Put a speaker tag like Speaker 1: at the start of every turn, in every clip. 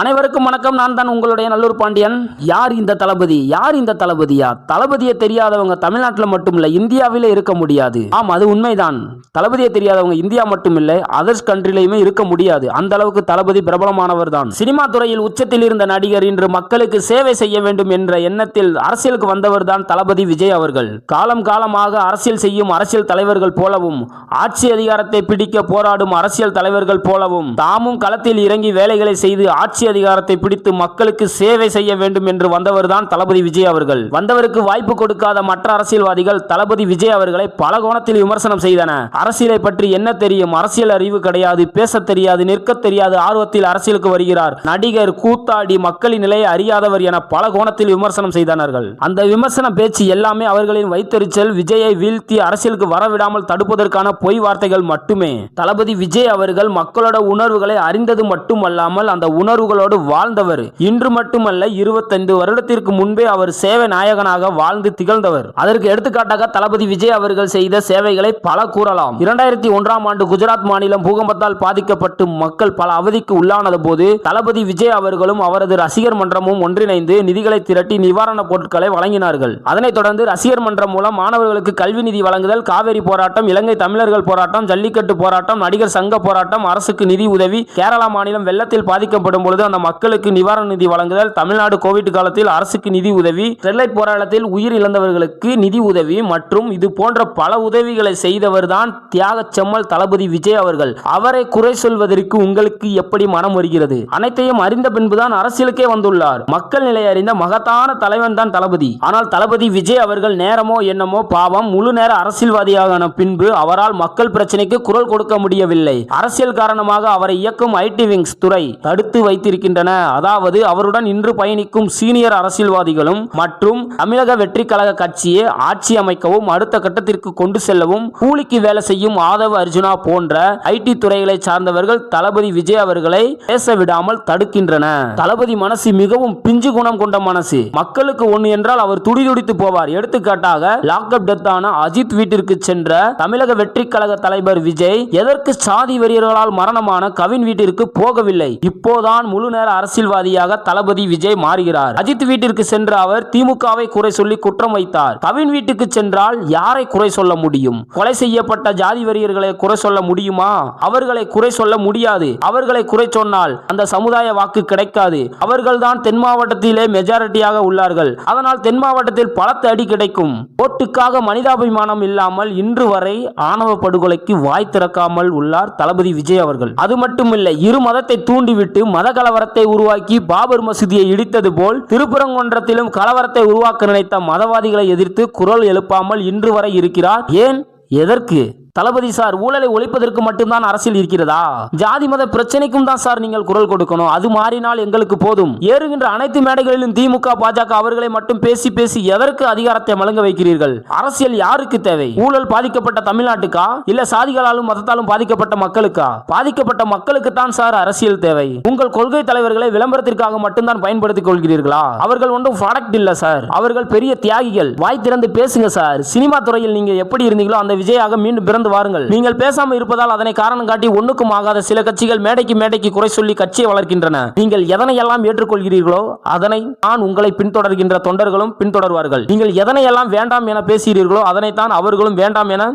Speaker 1: அனைவருக்கும் வணக்கம். நான் தான் உங்களுடைய நல்லூர் பாண்டியன். யார் இந்த தளபதி? யார் இந்த தளபதியா? தளபதியை தெரியாதவங்க தமிழ்நாட்டில் மட்டும் இல்லை இந்தியாவிலே இருக்க முடியாது. ஆம் அது உண்மைதான். தளபதியை தெரியாதவங்க இந்தியா மட்டும் இல்லை அதர்ஸ் கண்ட்ரிலையுமே இருக்க முடியாது. அந்த அளவுக்கு தளபதி பிரபலமானவர் தான். சினிமா துறையில் உச்சத்தில் இருந்த நடிகர் இன்று மக்களுக்கு சேவை செய்ய வேண்டும் என்ற எண்ணத்தில் அரசியலுக்கு வந்தவர் தான் தளபதி விஜய் அவர்கள். காலம் காலமாக அரசியல் செய்யும் அரசியல் தலைவர்கள் போலவும் ஆட்சி அதிகாரத்தை பிடிக்க போராடும் அரசியல் தலைவர்கள் போலவும் தாமும் களத்தில் இறங்கி வேலைகளை செய்து ஆட்சி அதிகாரத்தை பிடித்து மக்களுக்கு சேவை செய்ய வேண்டும் என்று வந்தவர்தான் தளபதி விஜய் அவர்கள். வந்தவருக்கு வாய்ப்பு கொடுக்காத மற்ற அரசியல்வாதிகள் தளபதி விஜய் அவர்களை பல கோணத்தில் விமர்சனம் செய்தன. அரசியலை பற்றி என்ன தெரியும்? அரசியல் அறிவு கிடையாது பேச தெரியாது நிற்க தெரியாது ஆர்வத்தில் அரசியலுக்கு வருகிறார். நடிகர் கூத்தாடி மக்களின் நிலையை அறியாதவர் என பல கோணத்தில் விமர்சனம் செய்தனர்கள். அந்த விமர்சன பேச்சு எல்லாமே அவர்களின் வைத்தறிச்சல் விஜயை வீழ்த்தி அரசியலுக்கு வரவிடாமல் தடுப்பதற்கான பொய் வார்த்தைகள் மட்டுமே. தளபதி விஜய் அவர்கள் மக்களோட உணர்வுகளை அறிந்தது மட்டுமல்லாமல் அந்த உணர்வுகளோடு வாழ்ந்தவர். இன்று மட்டுமல்ல இருபத்தைந்து வருடத்திற்கு முன்பே அவர் சேவை நாயகனாக வாழ்ந்து திகழ்ந்தவர். அதற்கு எடுத்துக்காட்டாக தளபதி விஜய் அவர்கள் செய்த சேவைகளை பல கூறலாம். இரண்டாயிரத்தி ஒன்றாம் ஆண்டு குஜராத் மாநிலம் பூகம்பத்தால் பாதிக்கப்பட்டு மக்கள் பல அவதிக்கு உள்ளானது போது தளபதி விஜய் அவர்களும் அவரது ரசிகர் மன்றமும் ஒன்றிணைந்து நிதிகளை திரட்டி நிவாரணப் பொருட்களை வழங்கினார்கள். அதனைத் தொடர்ந்து ரசிகர் மன்றம் மூலம் மாணவர்களுக்கு கல்வி நிதி வழங்குதல் காவேரி போராட்டம் இலங்கை தமிழர்கள் போராட்டம் ஜல்லிக்கட்டு போராட்டம் நடிகர் சங்க போராட்டம் அரசுக்கு நிதி உதவி கேரளா மாநிலம் வெள்ளத்தில் பாதிக்கப்படும் பொழுது அந்த மக்களுக்கு நிவாரண நிதி வழங்குதல் தமிழ்நாடு கோவிட் காலத்தில் அரசுக்கு நிதி உதவி ஸ்டெர்லைட் போராட்டத்தில் உயிர் இழந்தவர்களுக்கு நிதி உதவி மற்றும் இது போன்ற பல உதவிகளை செய்தவர் தான் தியாக செம்மல் தளபதி விஜய் அவர்கள். அவரை குறை சொல்வதற்கு உங்களுக்கு எப்படி மனம் வருகிறது? அனைத்தையும் அறிந்த பின்புதான் அரசியலுக்கே வந்துள்ளார். மக்கள் நிலை அறிந்த மகத்தான தலைவன் தான் தளபதி. ஆனால் தளபதி விஜய் அவர்கள் நேரமோ என்னமோ பாவம் முழு நேர அரசியல்வாதியான பின்பு அவரால் மக்கள் பிரச்சனைக்கு குரல் கொடுக்க முடியவில்லை. அரசியல் காரணமாக அவரை இயக்கும் ஐடி விங்ஸ் துறை தடுத்து இருக்கின்றன. அதாவது அவருடன் இன்று பயணிக்கும் சீனியர் அரசியல்வாதிகளும் மற்றும் தமிழக வெற்றி கழக கட்சியை ஆட்சி அமைக்கவும் அடுத்த கட்டத்திற்கு கொண்டு செல்லவும் கூலிக்கு வேலை செய்யும் ஆதவ அர்ஜுனா போன்ற ஐடி துறைகளை சார்ந்தவர்கள் தளபதி விஜய் அவர்களை பேச விடாமல் தடுக்கின்றன. தளபதி மனசு மிகவும் பிஞ்சு குணம் கொண்ட மனசு. மக்களுக்கு ஒண்ணு என்றால் அவர் துடிதுடித்து போவார். எடுத்துக்காட்டாக லாக்அப் டெத்தான அஜித் வீட்டிற்கு சென்ற தமிழக வெற்றி கழக தலைவர் விஜய் எதற்கு சாதி வெறியர்களால் மரணமான கவின் வீட்டிற்கு போகவில்லை. இப்போதான் முழு நேர அரசியல்வாதியாக தளபதி விஜய் மாறுகிறார். அஜித் வீட்டிற்கு சென்ற அவர் திமுகவை குறை சொல்லி குற்றம் வைத்தார். கவின் வீட்டுக்கு சென்றால் யாரை குறை சொல்ல முடியும்? கொலை செய்யப்பட்ட ஜாதி வெறியர்களை குறை சொல்ல முடியுமா? அவர்களை குறை சொல்ல முடியாது. அவர்களை குறை சொன்னால் அந்த சமுதாய வாக்கு கிடைக்காது. அவர்கள்தான் தென் மாவட்டத்திலே மெஜாரிட்டியாக உள்ளார்கள். அதனால் தென் மாவட்டத்தில் பலத்த அடி கிடைக்கும். ஓட்டுக்காக மனிதாபிமானம் இல்லாமல் இன்று வரை ஆணவ படுகொலைக்கு வாய் திறக்காமல் உள்ளார் தளபதி விஜய் அவர்கள். அது மட்டுமில்லை இரு மதத்தை தூண்டிவிட்டு மத கலவரத்தை உருவாக்கி பாபர் மசூதியை இடித்தது போல் திருப்பரங்குன்றத்திலும் கலவரத்தை உருவாக்க நினைத்த மதவாதிகளை எதிர்த்து குரல் எழுப்பாமல் இன்று வரை இருக்கிறார். ஏன்? எதற்கு? தளபதி சார் ஊழலை ஒழிப்பதற்கு மட்டும்தான் அரசியல் இருக்கிறதா? ஜாதி மத பிரச்சனைக்கும் தான் சார் நீங்கள் குரல் கொடுக்கணும். அது மாறினால் எங்களுக்கு போதும். ஏறுகின்ற அனைத்து மேடைகளிலும் திமுக பாஜக அவர்களை மட்டும் பேசி பேசி எதற்கு அதிகாரத்தை வழங்க வைக்கிறீர்கள்? அரசியல் யாருக்கு தேவை? ஊழல் பாதிக்கப்பட்ட தமிழ்நாட்டுக்கா? இல்ல சாதிகளாலும் மதத்தாலும் பாதிக்கப்பட்ட மக்களுக்கா? பாதிக்கப்பட்ட மக்களுக்கு தான் சார் அரசியல் தேவை. உங்கள் கொள்கை தலைவர்களை விளம்பரத்திற்காக மட்டும்தான் பயன்படுத்திக் கொள்கிறீர்களா? அவர்கள் ஒன்றும் ப்ராடக்ட் இல்ல சார். அவர்கள் பெரிய தியாகிகள். வாய் திறந்து பேசுங்க சார். சினிமா துறையில் நீங்க எப்படி இருந்தீங்களோ அந்த விஜயாக மீண்டும் பிறந்த வாருங்கள். நீங்கள் பேசாம இருப்பதால் அதனை காரணம் காட்டி ஒண்ணுக்கும் ஆகாத சில கட்சிகள் மேடைக்கு மேடைக்கு குறை சொல்லி கட்சியை வளர்க்கின்றன. நீங்கள் எதனை எல்லாம் ஏற்றுக்கொள்கிறீர்களோ அதனை நான் உங்களை பின்தொடர்கின்ற தொண்டர்களும் பின்தொடர்வார்கள். நீங்கள் எதனை எல்லாம் வேண்டாம் என பேசுகிறீர்களோ அதனைத்தான் அவர்களும் வேண்டாம் என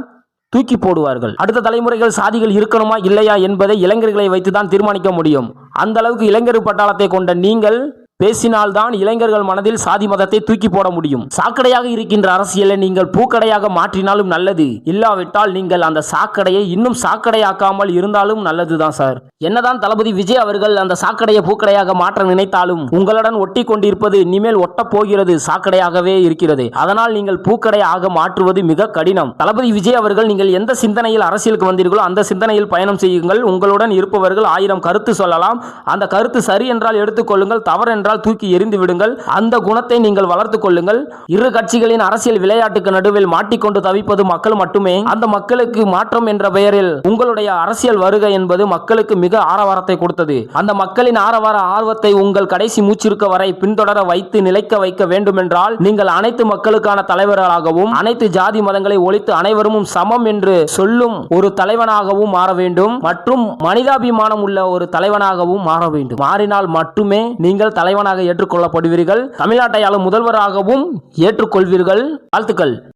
Speaker 1: தூக்கி போடுவார்கள். அடுத்த தலைமுறைகள் சாதிகள் இருக்கணுமா இல்லையா என்பதை இளைஞர்களை வைத்து தான் தீர்மானிக்க முடியும். அந்த அளவுக்கு இளைஞர் பட்டாளத்தை கொண்ட நீங்கள் பேசினால்தான் இளைஞர்கள் மனதில் சாதி மதத்தை தூக்கி போட முடியும். சாக்கடையாக இருக்கின்ற அரசியலை நீங்கள் பூக்கடையாக மாற்றினாலும் நல்லது. இல்லாவிட்டால் நீங்கள் அந்த சாக்கடையை இன்னும் சாக்கடையாக்காமல் இருந்தாலும் நல்லதுதான் சார். என்னதான் தளபதி விஜய் அவர்கள் அந்த சாக்கடையை பூக்கடையாக மாற்ற நினைத்தாலும் உங்களுடன் ஒட்டி கொண்டிருப்பது இனிமேல் ஒட்ட போகிறது சாக்கடையாகவே இருக்கிறது. அதனால் நீங்கள் பூக்கடையாக மாற்றுவது மிக கடினம். தளபதி விஜய் அவர்கள் நீங்கள் எந்த சிந்தனையில் அரசியலுக்கு வந்தீர்களோ அந்த சிந்தனையில் பயணம் செய்யுங்கள். உங்களுடன் இருப்பவர்கள் ஆயிரம் கருத்து சொல்லலாம். அந்த கருத்து சரி என்றால் எடுத்துக்கொள்ளுங்கள் தவறு என்றால் என்றால் தூக்கி எரிந்து விடுங்கள். அந்த குணத்தை நீங்கள் வளர்த்துக் கொள்ளுங்கள். இரு கட்சிகளின் அரசியல் விளையாட்டுக்கு நடுவில் மாட்டிக்கொண்டு தவிப்பது மக்கள் மட்டுமே. அந்த மக்களுக்கு மாற்றம் என்ற பெயரில் உங்களுடைய அரசியல் வருகை என்பது மக்களுக்கு மிக ஆரவாரத்தை கொடுத்தது. அந்த மக்களின் ஆரவார ஆர்வத்தை உங்கள் கடைசி மூச்சிருக்க வரை பின்தொடர வைத்து நிலைக்க வைக்க வேண்டுமென்றால் நீங்கள் அனைத்து மக்களுக்கான தலைவர்களாகவும் அனைத்து ஜாதி மதங்களை ஒழித்து அனைவரும் சமம் என்று சொல்லும் ஒரு தலைவனாகவும் மாற வேண்டும். மற்றும் மனிதாபிமானம் உள்ள ஒரு தலைவனாகவும் மாற வேண்டும். மாறினால் மட்டுமே நீங்கள் தலைவர் தலைவனாக ஏற்றுக்கொள்ளப்படுவீர்கள். தமிழ்நாட்டை ஆளும் முதல்வராகவும் ஏற்றுக்கொள்வீர்கள். வாழ்த்துக்கள்.